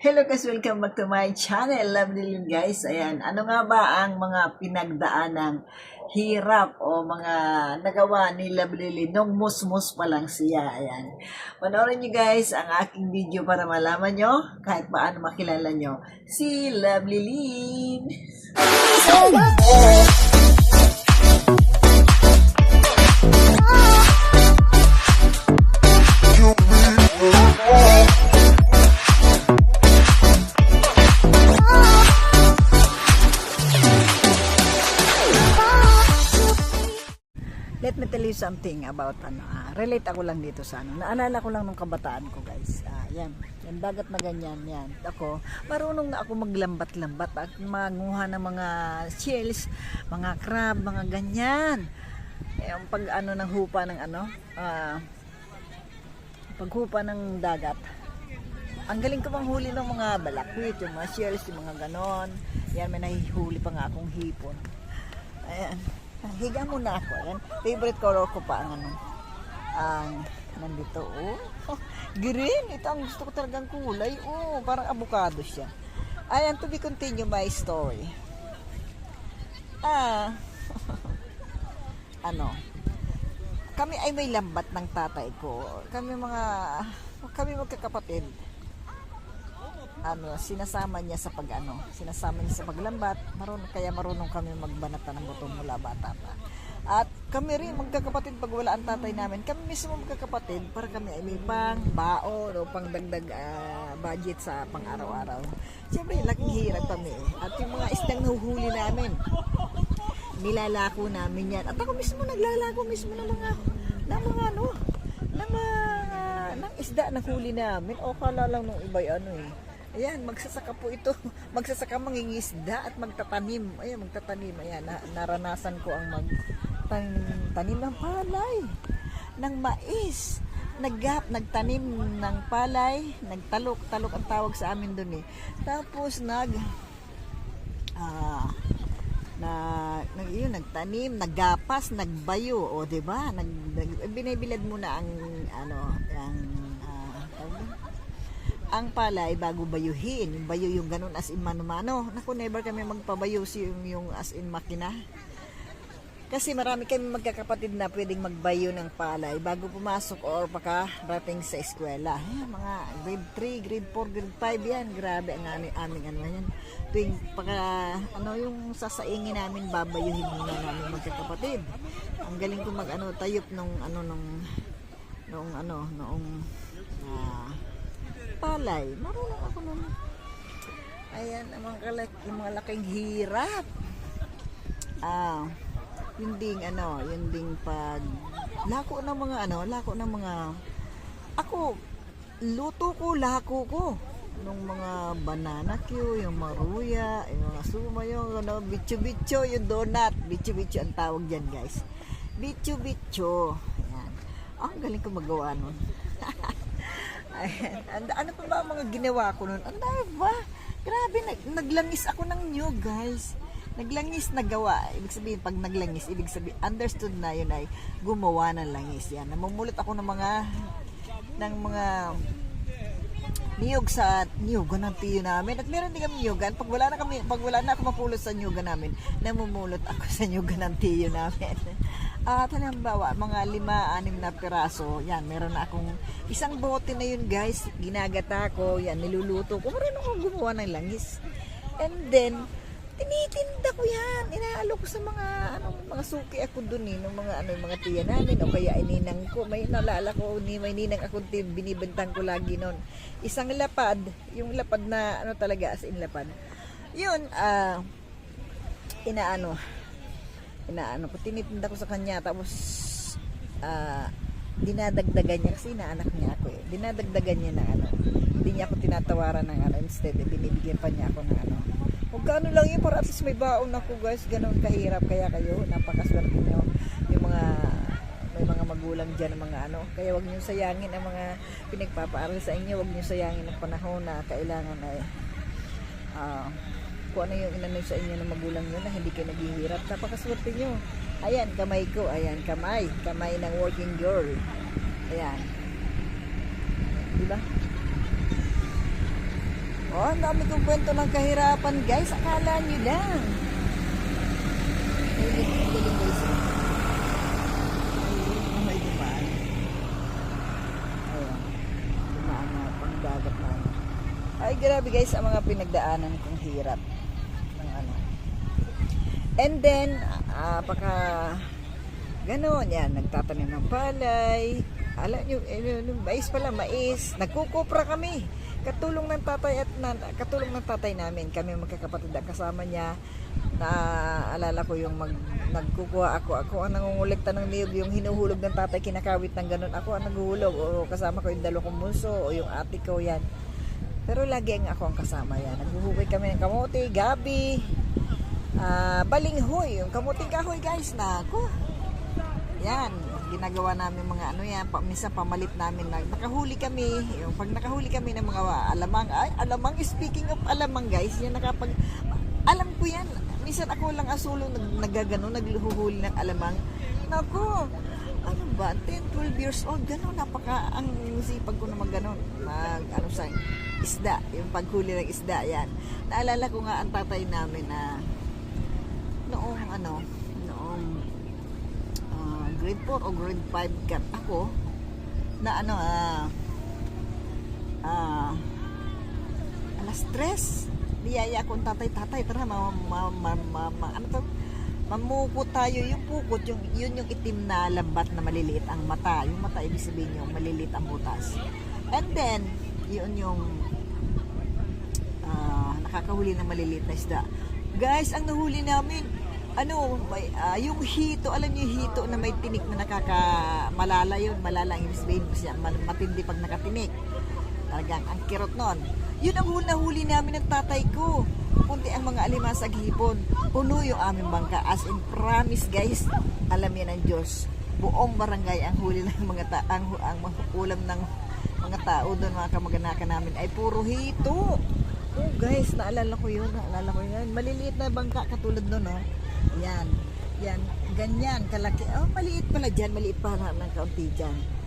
Hello guys, welcome back to my channel. Love Lilin guys. Ayan, ano nga ba ang mga pinagdaanang hirap o mga nagawa ni Love Lilin nung musmus pa lang siya. Ayan. Panoorin nyo guys ang aking video para malaman nyo kahit paano makilala nyo si Love Lilin. Let me tell you something about ano, ah, relate ako lang dito sa ano. Naalala ko lang nung kabataan ko, guys. Ah, yan. Yan dagat na ganyan, yan. Ako, marunong na ako maglambat-lambat at manguha ng mga shells, mga crab, mga ganyan. Yung pag ano ng hupa ng ano, ah, paghupa ng dagat. Ang galing ko pang huli ng mga balakwit, yung mga shells, yung mga ganon. Yan, may nahihuli pa nga akong hipon. Ayan. Higa muna ako. Ayan. Favorite color ko pa ang ano. Ang nandito. Oh. Green. Ito ang gusto ko talagang kulay. Oh, parang avocado siya. Ayan, to be continue my story. Ah. ano. Kami ay may lambat ng tatay ko. Kami mga kami magkakapatid ano, sinasama niya sa pag ano, sinasama niya sa paglambat, marunong kaya marunong kami magbanata ng buto mula bata pa. At kami rin magkakapatid pag wala ang tatay namin, kami mismo magkakapatid para kami ay may pang baon o pang dagdag ah, budget sa pang araw-araw. Siyempre, laking hirap kami. At yung mga isdang nahuhuli namin, nilalako namin yan. At ako mismo naglalako mismo ng mga ng mga ano, ng mga ng isda na huli namin. O kala lang nung iba ano eh. Ayan, magsasaka po ito. Magsasaka mangingisda at magtatanim. Ayan, magtatanim. Ayan, na, naranasan ko ang magtanim ng palay, ng mais. Naggap, nagtanim ng palay, nagtalok, talok ang tawag sa amin doon eh. Tapos nag ah na nag yun, nagtanim, naggapas, nagbayo, o 'di ba? Nag, nag binibilad muna ang ano, ang? Ang palay bago bayuhin. Yung bayo yung ganun as in mano-mano. Naku, never kami magpabayo si yung, yung as in makina. Kasi marami kami magkakapatid na pwedeng magbayo ng palay bago pumasok or pakarating sa eskwela. Ayan, mga grade 3, grade 4, grade 5 yan. Grabe ang aming, aming ano yan. Tuwing paka, ano yung sasaingin namin, babayuhin muna namin magkakapatid. Ang galing ko mag ano, tayop nung ano nung nung ano, noong ah, palay. Marunong ako nun. Ayan, ang mga, kalak- yung mga laking hirap. Ah, yung ding ano, yung ding pag lako ng mga ano, lako ng mga ako luto ko, lako ko nung mga banana Q, yung maruya, yung mga suma, yung ano, bicho-bicho, yung donut. Bicho-bicho ang tawag dyan, guys. Bicho-bicho. Ayan. Ah, ang galing ko magawa nun. And, ano pa ba ang mga ginawa ko? Ang dami ba? Grabe, nag, naglangis ako ng new, guys. Naglangis na gawa. Ibig sabihin, pag naglangis, ibig sabihin, understood na yun ay gumawa ng langis. Yan. Namumulot ako ng mga ng mga niyog sa niyugan ng tiyo namin. At meron din kami niyugan. Pag wala na kami, pag wala na ako mapulot sa niyugan namin, namumulot ako sa niyugan ng tiyo namin. At halimbawa, mga lima, anim na piraso, yan, meron na akong isang bote na yun guys, ginagata ko, yan, niluluto ko, marunong akong gumawa ng langis. And then, tinitinda ko yan, inaalo ko sa mga, ano, mga suki ako dun eh, ng mga, ano, mga tiya namin, o kaya ininang ko, may nalala ko, ni, may ninang ako, binibentang ko lagi nun. Isang lapad, yung lapad na, ano talaga, as in lapad. Yun, ah, inaano, inaano ko, tinitinda ko sa kanya, tapos, ah, dinadagdagan niya, kasi inaanak niya ako eh, dinadagdagan niya na ano, hindi niya ako tinatawaran ng ano, instead, eh, binibigyan pa niya ako ng ano, Huwag ano lang yun, para at least may baon ako guys, ganun kahirap, kaya kayo, napakaswerte nyo, yung mga, may mga magulang dyan, mga ano, kaya wag niyo sayangin ang mga pinagpapaaral sa inyo, wag niyo sayangin ang panahon na kailangan ay, ah, kung ano yung inano sa inyo ng magulang nyo na hindi kayo naghihirap. Napakaswerte nyo. Ayan, kamay ko. Ayan, kamay. Kamay ng working girl. Ayan. Diba? Oh, ang dami kong kwento ng kahirapan, guys. Akala nyo lang. Ay, ano. Grabe guys, ang mga pinagdaanan kong hirap. Ng ano. And then, ah, pagka Ganon, yan, nagtatanim ng palay. Alam nyo, eh, mais pala, mais. Nagkukupra kami. Katulong ng tatay at nan, katulong ng tatay namin. Kami magkakapatid ang kasama niya. Na alala ko yung mag, nagkukuha ako. Ako ang nangungulekta ng niyog, yung hinuhulog ng tatay, kinakawit ng ganon. Ako ang naghuhulog. O kasama ko yung dalo kong bunso o yung ate ko yan. Pero lagi ang ako ang kasama yan. Naghuhugay kami ng kamote, gabi, ah balinghoy. Yung kamuting kahoy guys na ako. Yan, ginagawa namin mga ano yan, pa, minsan pamalit namin na nakahuli kami, yung pag nakahuli kami ng mga alamang, ay alamang, speaking of alamang guys, yan nakapag, alam ko yan, minsan ako lang asulong nag, nagagano, nagluhuhuli ng alamang, nako, ano ba, 10, 12 years old, gano'n, napaka, ang sipag ko naman gano'n, mag, ano sa, isda, yung paghuli ng isda, yan. Naalala ko nga ang tatay namin na, noong ano, grade 4 o grade 5 kat ako na ano ah ah alas 3 niyaya akong tatay tatay tara ma, ma, ma, ma, ma- ano to? Mamukot tayo. Yung pukot yung yun yung itim na lambat na maliliit ang mata. Yung mata ibig sabihin yung maliliit ang butas. And then yun yung ah, nakakahuli ng maliliit na isda. Guys ang nahuli namin ano may, ah, yung hito alam niyo hito na may tinik na nakaka malala yun. Malala ang ibig siya ma- matindi pag nakatinik. Talagang ang kirot nun. Yun ang huli, nahuli namin ng tatay ko. Kunti ang mga alimasag hipon puno yung aming bangka. As in promise guys alam yan ng Diyos. Buong barangay ang huli ng mga ta ang, ang ulam ng mga tao doon mga kamag-anakan namin ay puro hito. Oh guys naalala ko yun naalala ko yun. Maliliit na bangka katulad nun oh yan yan ganyan kalaki oh maliit pala dyan maliit pa na ng kaunti dyan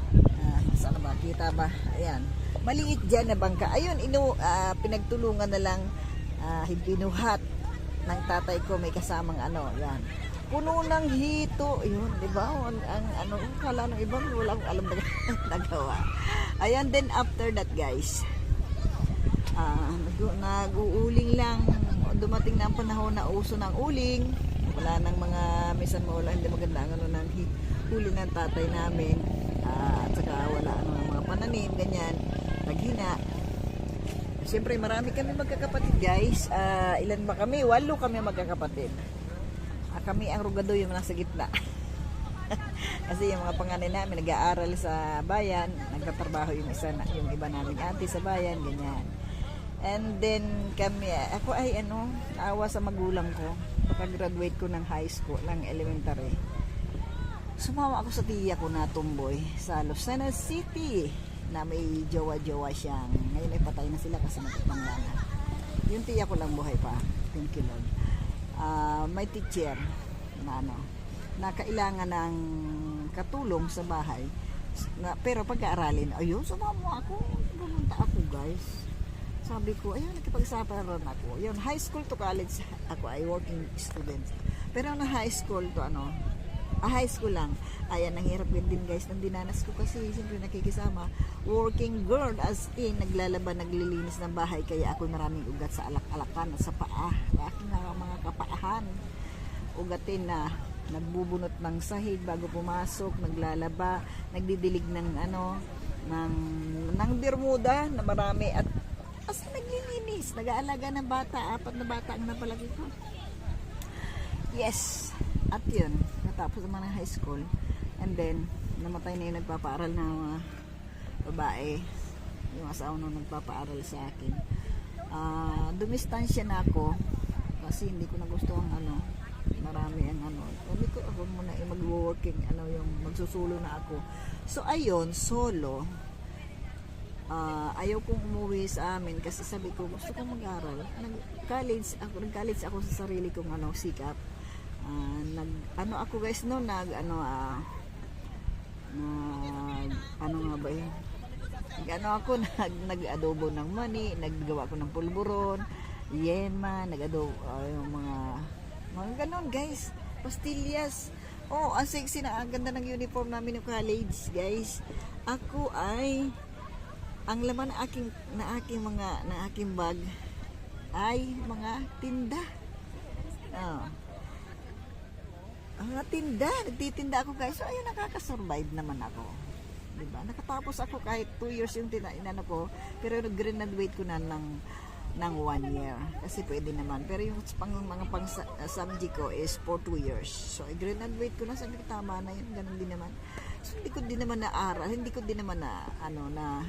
Ah, sana ba? Kita ba? Ayan. Maliit dyan na bangka. Ayun, inu, ah, pinagtulungan na lang ah, binuhat ng tatay ko may kasamang ano. Yan. Puno ng hito. Yun, di ba? Ang, ang ano, kala ng iba, wala akong alam na nagawa. Ayan, then after that guys, nag- nag-uuling lang. Dumating na ang panahon na uso ng uling. Wala nang mga misan wala, hindi maganda ang ano ng huli ng tatay namin. Ah, at saka wala ano mga pananim, ganyan. Naghina. Siyempre, marami kami magkakapatid, guys. Ah, ilan ba kami? Walo kami magkakapatid. Ah, kami ang rugado yung nasa gitna. Kasi yung mga panganay namin nag-aaral sa bayan, nagtatrabaho yung isa yung iba namin ate sa bayan, ganyan. And then kami, ako ay ano, naawa sa magulang ko. Pagka-graduate ko ng high school, ng elementary. Sumama ako sa tiya ko na tumboy sa Lucena City na may jowa-jowa siyang. Ngayon ay patay na sila kasi nagpanglangan. Yung tiya ko lang buhay pa. Thank you Lord. Ah, may teacher na ano, na kailangan ng katulong sa bahay. Na, pero pag-aaralin, ayun, sumama ako. Pumunta ako guys. Sabi ko, ayun, nakipagsaparan ako. Yun, high school to college, ako ay working student. Pero na high school to ano, ah, high school lang. Ayan, ang hirap din guys ng dinanas ko kasi siyempre nakikisama. Working girl as in, naglalaban, naglilinis ng bahay. Kaya ako maraming ugat sa alak-alakan at sa paa. Aking nga mga kapaahan. Ugatin na nagbubunot ng sahig bago pumasok, naglalaba, nagdidilig ng ano, ng, ng Bermuda na marami at naglilinis, nag-aalaga ng bata, apat na bata ang napalaki ko. Yes. At yun, natapos naman ng high school. And then, namatay na yung nagpapaaral na mga babae. Yung asawa nung nagpapaaral sa akin. Ah, dumistansya na ako kasi hindi ko na gusto ang ano, marami ang ano. Sabi ko, ako muna eh, mag-working, ano yung magsusulo na ako. So, ayun, solo. Ah, ayaw kong umuwi sa amin kasi sabi ko, gusto kong mag-aral. Nag-college ako, nag-college ako sa sarili kong ano, sikap. Ah, nag ano ako guys no nag ano ah nag ano nga ba yun Nag-ano ako, nag, nag-adobo ng mani, naggawa ko ng pulburon, yema, nag-adobo, ah, yung mga, mga ganon guys, pastillas. Oh, ang sexy na, ang ganda ng uniform namin ng college, guys. Ako ay, ang laman na aking, na aking mga, na aking bag, ay mga tinda. Oh. Mga tinda, nagtitinda ako guys. So, ayun, nakakasurvive naman ako. Diba? Nakatapos ako kahit 2 years yung tina, inano ko, pero nag-graduate ko na ng ng 1 year. Kasi pwede naman. Pero yung pang, mga pang subject ko is for 2 years. So, i-graduate ko na. Sabi ko, tama na yun. Ganun din naman. So, hindi ko din naman na-aral. Hindi ko din naman na, ano, na,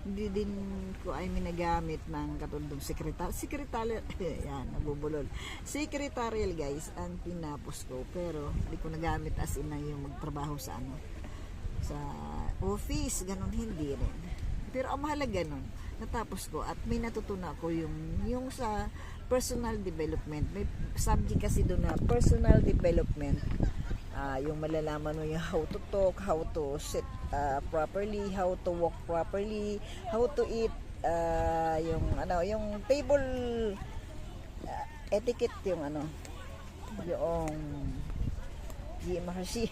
hindi din ko ay minagamit ng katulong sekretary. Secretarial, yan, nabubulol. Secretarial guys, ang tinapos ko. Pero, hindi ko nagamit as in na yung magtrabaho sa ano, sa office, ganun hindi rin. Pero ang mahalaga nun, natapos ko at may natutunan ko yung, yung sa personal development. May subject kasi doon na personal development. Ah, yung malalaman mo yung how to talk, how to sit ah, properly, how to walk properly, how to eat, ah, yung ano, yung table ah, etiquette yung ano, yung GMRC.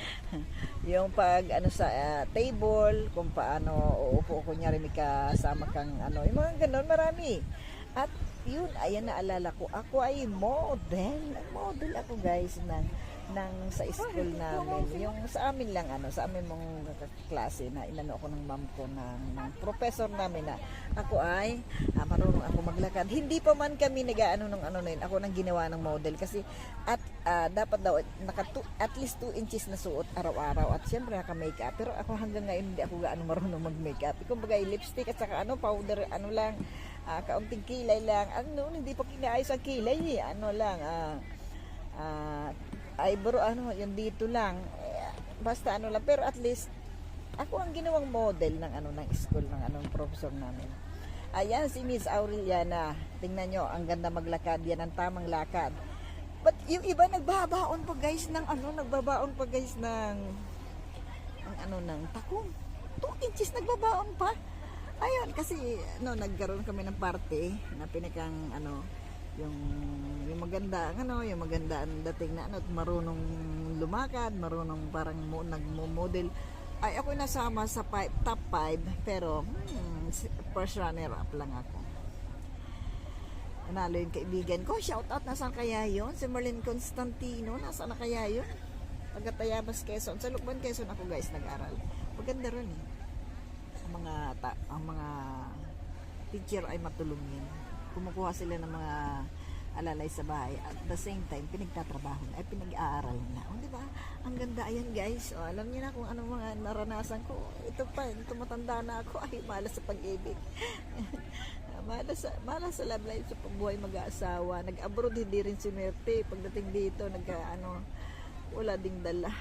yung pag ano sa ah, table, kung paano uupo kunyari may kasama kang ano, yung mga ganun, marami. At yun, ayan naalala ko, ako ay model. Model ako guys ng ng sa school namin. Yung sa amin lang ano, sa amin mong klase na inano ako ng ma'am ko ng, ng professor namin na ako ay ah, marunong ako maglakad. Hindi pa man kami nag-ano ng ano na yun. Ako nang ginawa ng model kasi at ah, dapat daw naka two- at least 2 inches na suot araw-araw at syempre naka makeup pero ako hanggang ngayon hindi ako gaano marunong mag-makeup. Kumbaga lipstick at saka ano powder ano lang ah, kaunting kilay lang. Ano hindi pa kinaayos ang kilay eh. Ano lang ah ah, eyebrow ano yung dito lang Eh, basta ano lang pero at least ako ang ginawang model ng ano ng school ng anong professor namin. Ayan si Miss Aureliana tingnan nyo ang ganda maglakad yan ang tamang lakad. But yung iba nagbabaon pa guys ng ano nagbabaon pa guys ng ang ano ng takong. 2 inches nagbabaon pa. Ayun kasi no nagkaroon kami ng party na pinakang ano yung yung maganda ano yung maganda ang dating na ano at marunong lumakad marunong parang mo, nagmo-model. Ay ako nasama sa five, top 5 pero hmm, first runner up lang ako. Nanalo yung kaibigan ko. Shout out nasaan kaya yon si Merlin Constantino nasaan na kaya yun? Pagkatayabas Quezon. Sa Lukban Quezon ako guys nag-aral. Maganda ron eh. Ang mga ta, ang mga teacher ay matulungin kumukuha sila ng mga alalay sa bahay. At the same time pinagtatrabaho na ay pinag-aaral na. O di ba? Ang ganda ayan guys. O, alam niyo na kung ano mga naranasan ko. Ito pa ito matanda na ako. Ay malas sa pag-ibig. Malas sa malas sa love life sa pagbuhay mag-aasawa. Nag-abroad hindi rin si Merte pagdating dito nagka ano wala ding dala.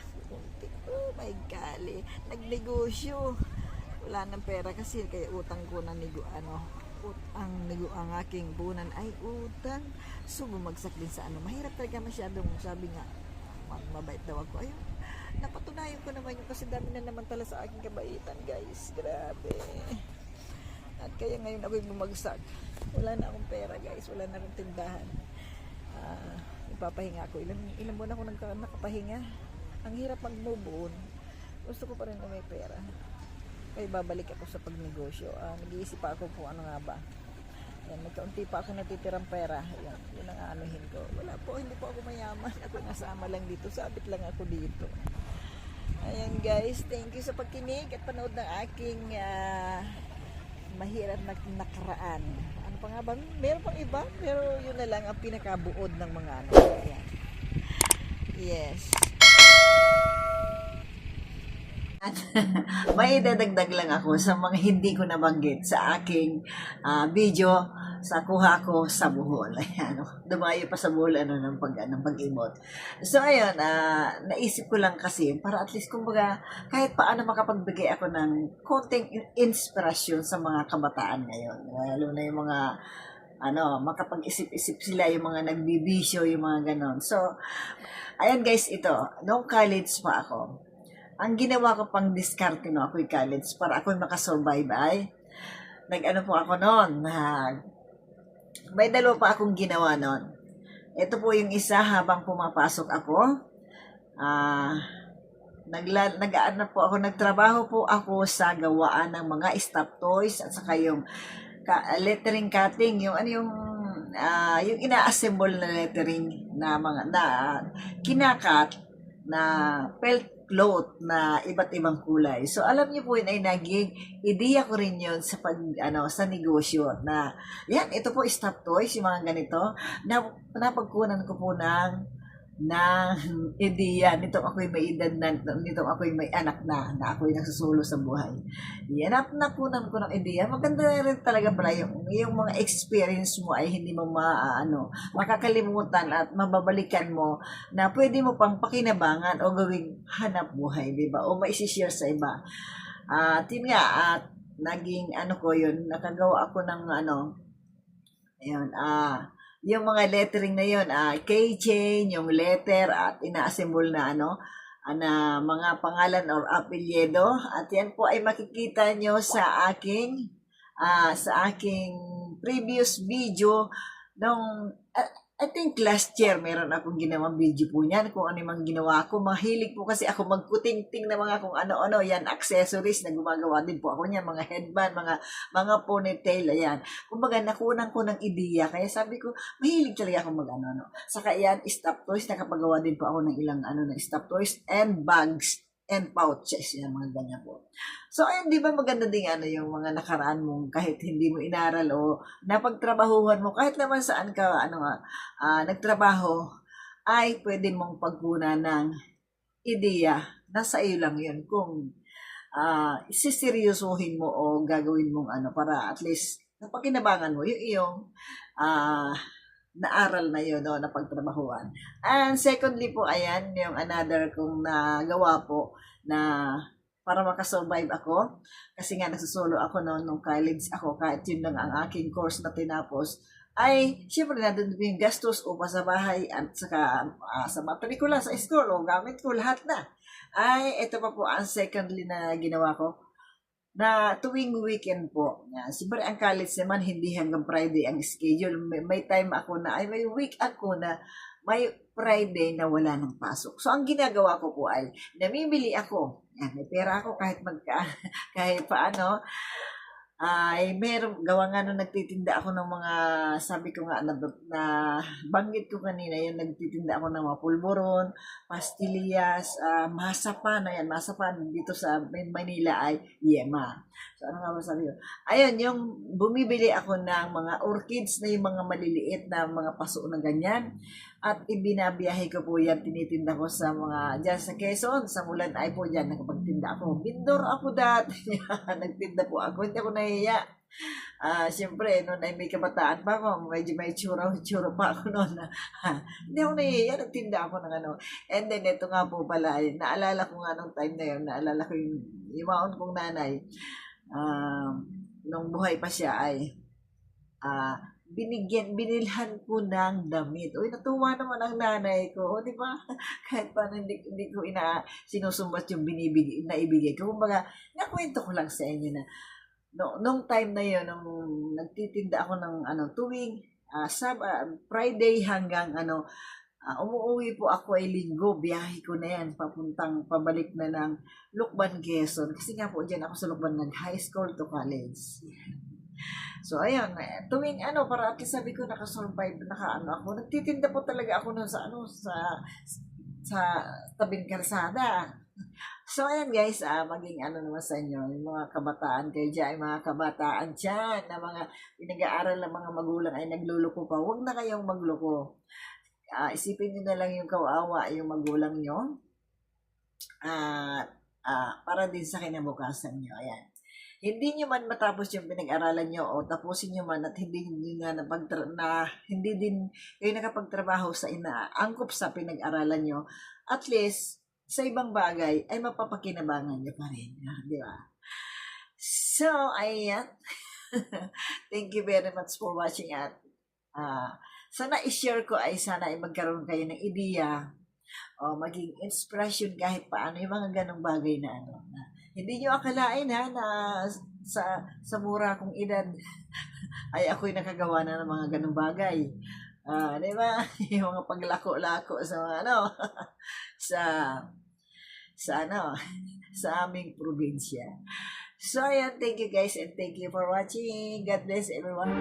Oh my golly. Nagnegosyo. Wala ng pera kasi kaya utang ko na nigo ano ang ang aking punan ay utang. So bumagsak din sa ano. Mahirap talaga masyadong sabi nga ma- mabait daw ako. Ayun. Napatunayan ko naman yung kasi dami na naman tala sa aking kabaitan guys. Grabe. At kaya ngayon ako'y bumagsak. Wala na akong pera guys. Wala na akong tindahan. Ah, ipapahinga ako. Ilang, ilang buwan ako nagka, nakapahinga. Ang hirap mag-move on. Gusto ko pa rin na may pera kaya babalik ako sa pagnegosyo. Ah, nag-iisip pa ako kung ano nga ba. Yan, may kaunti pa ako natitirang pera. Yan, yun ang anuhin ko. Wala po, hindi po ako mayaman. Ako nasama lang dito. Sabit lang ako dito. Ayan guys, thank you sa pagkinig at panood ng aking ah, mahirap na nakaraan. Ano pa nga ba? Meron pang iba, pero yun na lang ang pinakabuod ng mga ano. Ayan. Yes. may dadagdag lang ako sa mga hindi ko nabanggit sa aking ah, video sa kuha ko sa Bohol. Ayan, oh. dumayo pa sa Bohol ano, ng, pag, ng pag-imot. So, ayun, ah, naisip ko lang kasi para at least kumbaga kahit paano makapagbigay ako ng konting in- inspirasyon sa mga kabataan ngayon. Lalo na yung mga ano, makapag-isip-isip sila yung mga nagbibisyo, yung mga ganon. So, ayan guys, ito, noong college pa ako, ang ginawa ko pang diskarte no ako'y college para ako'y makasurvive ay nag-ano po ako noon, nag may dalawa pa akong ginawa noon. Ito po yung isa habang pumapasok ako. Ah, nagla, nag ano po ako, nagtrabaho po ako sa gawaan ng mga stop toys at saka yung ka, lettering cutting, yung ano yung ah, yung ina-assemble na lettering na mga na kinakat na felt cloth na iba't ibang kulay. So alam niyo po yun ay naging ideya ko rin yun sa pag ano sa negosyo na yan ito po stop toys yung mga ganito na napagkunan ko po ng ng ideya nitong ako'y may edad na nitong ako'y may anak na na ako'y nagsusulo sa buhay. Yan nap napunan ko ng ideya. Maganda rin talaga pala yung, yung mga experience mo ay hindi mo maano makakalimutan at mababalikan mo na pwede mo pang pakinabangan o gawing hanap buhay, di ba? O maisishare sa iba. At yun nga, at naging ano ko yun, nakagawa ako ng ano, ayun, ah, yung mga lettering na yun, ah, keychain, yung letter, at ina-assemble na ano, ah, na mga pangalan or apelyido. At yan po ay makikita nyo sa aking, ah, sa aking previous video nung, I think last year meron akong ginawang video po niyan kung ano mga ginawa ko. Mahilig po kasi ako magkuting-ting na mga kung ano-ano. Yan, accessories na gumagawa din po ako niyan. Mga headband, mga mga ponytail, ayan. Kumbaga, nakunan ko ng ideya. Kaya sabi ko, mahilig talaga ako mag ano, no. Saka yan, stop toys. Nakapagawa din po ako ng ilang ano na stop toys and bags and pouches, yan, mga ganyan po. So, ayun, di ba maganda din ano yung mga nakaraan mong kahit hindi mo inaral o napagtrabahuhan mo, kahit naman saan ka, ano ah, nagtrabaho, ay pwede mong pagkunan ng ideya. Nasa iyo lang yun kung ah isiseryosohin mo o gagawin mong ano para at least napakinabangan mo yung iyong ah naaral na yun o napagtrabahuan. And secondly po, ayan, yung another kong nagawa po na para makasurvive ako. Kasi nga nagsusulo ako noon nung college ako, kahit yun lang ang aking course na tinapos, ay syempre nandun yung gastos o sa bahay at saka ah, sa matrikula sa school o gamit ko lahat na. Ay, ito pa po ang secondly na ginawa ko na tuwing weekend po. Yan. Siyempre, ang college naman, hindi hanggang Friday ang schedule. May, may time ako na, ay may week ako na may Friday na wala ng pasok. So, ang ginagawa ko po ay, namimili ako. Yan, may pera ako kahit magka, kahit paano. Ay, meron, gawa nga nung nagtitinda ako ng mga, sabi ko nga, na, na banggit ko kanina, yung nagtitinda ako ng mga pulburon, pastillas, ah, masapan, ayan, masapan dito sa Manila ay yema. So, ano nga ba sabi ko? Ayun, yung bumibili ako ng mga orchids na yung mga maliliit na mga paso na ganyan. At ibinabiyahe ko po yan, tinitinda ko sa mga, dyan sa Quezon, sa Mulan ay po dyan, nakapagtinda ako. Bindor ako dati, nagtinda po ako, hindi ako nahiya. Ah, siyempre, noon ay may kabataan pa ako, medyo may tsura, tsura pa ako noon. hindi ako nahiya, nagtinda ako ng ano. And then, ito nga po pala, ay, naalala ko nga nung time na yun, naalala ko yung, maon kong nanay, ah, nung buhay pa siya ay, ah, binigyan, binilhan ko ng damit. Uy, natuwa naman ang nanay ko. O, di ba? Kahit paano hindi, hindi ko ina, sinusumbat yung binibigay, na ibigay ko. Kumbaga, nakwento ko lang sa inyo na, no, nung time na yun, nung nagtitinda ako ng, ano, tuwing, ah, sab, ah, Friday hanggang, ano, ah, umuwi po ako ay linggo, biyahe ko na yan, papuntang, pabalik na ng Lukban, Quezon. Kasi nga po, dyan ako sa Lukban, nag-high school to college. So, ayun, eh, tuwing ano, para at least sabi ko, nakasurvive, naka ano ako, nagtitinda po talaga ako nun sa ano, sa, sa tabing kalsada. So, ayan guys, ah, maging ano naman sa inyo, yung mga kabataan kayo dyan, mga kabataan dyan, na mga pinag-aaral ng mga magulang ay nagluluko pa, huwag na kayong magloko. Ah, isipin nyo na lang yung kawawa, yung magulang nyo, at ah, para din sa kinabukasan nyo, ayan hindi nyo man matapos yung pinag-aralan nyo o tapusin nyo man at hindi nyo nga napagtra- na hindi din kayo nakapagtrabaho sa inaangkop sa pinag-aralan nyo, at least sa ibang bagay ay mapapakinabangan nyo pa rin. ah, Di ba? So, ayan. Thank you very much for watching at ah, sana i-share ko ay sana ay magkaroon kayo ng ideya o maging inspiration kahit paano yung mga ganong bagay na ano. Na, hindi nyo akalain ha na sa sa mura kong edad ay ako'y nakagawa na ng mga ganong bagay. Ah, di ba? yung mga paglako-lako sa mga ano sa sa ano sa aming probinsya. So, ayan, thank you guys and thank you for watching. God bless everyone.